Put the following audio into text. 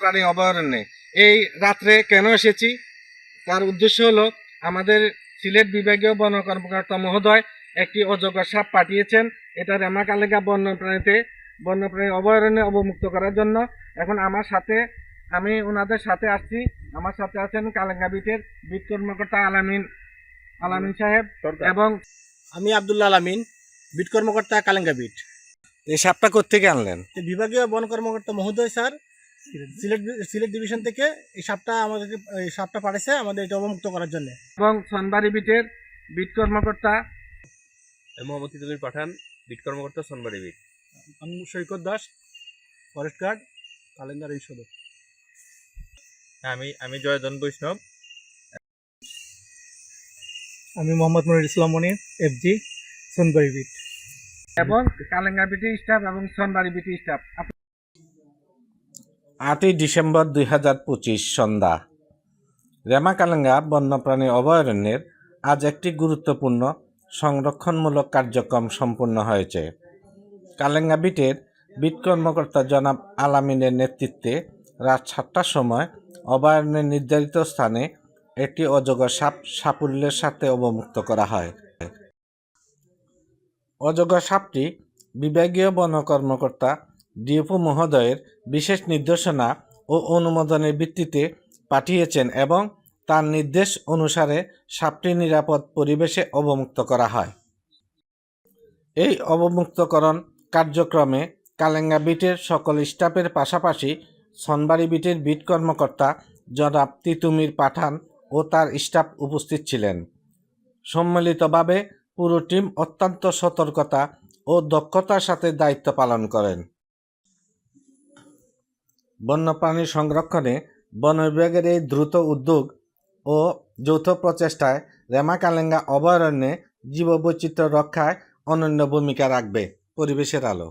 প্রাণী অভয়ারণ্যে এই রাত্রে কেন এসেছি? তার উদ্দেশ্য হলো আমাদের সিলেট বিভাগীয় বন কর্মকর্তা মহোদয় একটি অজগর সাপ পাঠিয়েছেন। এটা রেমাকালেগা বন্যপ্রাণীতে বন্যপ্রাণী অভয়ারণ্যে অবমুক্ত করার জন্য। এখন আমার সাথে আমি ওনাদের সাথে আসছি আমার সাথে আছেন কালেঙ্গা বিটের বিট কর্মকর্তা আলামিন আলামিন সাহেব এবং আমি আব্দুল্লাহ আলামিন বিট কর্মকর্তা কালেঙ্গা বিট। এই সাপটা কোথেকে আনলেন? বিভাগীয় বন কর্মকর্তা মহোদয় স্যার সিলেট সিলেট ডিভিশন থেকে এই সাপটা আমাদেরকে এই সাপটা পাঠাইছে আমাদের এটা অবমুক্ত করার জন্য। এবং সনবাড়ি বিটের বিট কর্মকর্তা। মোহাম্মদ ইদুল পাঠান বিট কর্মকর্তা সোনবাড়ি বিট। আমি সৈকত দাস ফরেস্ট গার্ড কালেঙ্গার এই সদর হ্যাঁ, আমি আমি জয়দন বৈষ্ণব। আমি মোহাম্মদ মনির ইসলাম মনির এফজি সোনবাড়ি বিট। এবং কালেঙ্গা বিটি স্টাফ এবং সনবাড়ি বিটি স্টাফ। আটই ডিসেম্বর দুই হাজার পঁচিশ সন্ধ্যা। রেমাকালেঙ্গা বন্যপ্রাণী অভয়ারণ্যের আজ একটি গুরুত্বপূর্ণ, সংরক্ষণমূলক কার্যক্রম সম্পূর্ণ হয়েছে। কালেঙ্গা বিটের বিট কর্মকর্তা জনাব আলামিনের নেতৃত্বে রাত সাতটার সময় অভয়ারণ্যের নির্ধারিত স্থানে একটি অজগর সাপ সাফল্যের সাথে অবমুক্ত করা হয়। অজগর সাপটি বিভাগীয় বন কর্মকর্তা ডিএফও মহোদয়ের বিশেষ নির্দেশনা ও অনুমোদনের ভিত্তিতে পাঠিয়েছেন এবং তার নির্দেশ অনুসারে সাপটি নিরাপদ পরিবেশে অবমুক্ত করা হয়। এই অবমুক্তকরণ কার্যক্রমে কালেঙ্গা বিটের সকল স্টাফের পাশাপাশি সনবাড়ি বিটের বিট কর্মকর্তা জনাব তিতুমির পাঠান ও তার স্টাফ উপস্থিত ছিলেন। সম্মিলিতভাবে পুরো টিম অত্যন্ত সতর্কতা ও দক্ষতার সাথে দায়িত্ব পালন করেন। বন্যপ্রাণী সংরক্ষণে বন বিভাগের এই দ্রুত উদ্যোগ ও যৌথ প্রচেষ্টায় রেমাকালেঙ্গা অভয়ারণ্যে জীববৈচিত্র্য রক্ষায় অনন্য ভূমিকা রাখবে। পরিবেশের আলো।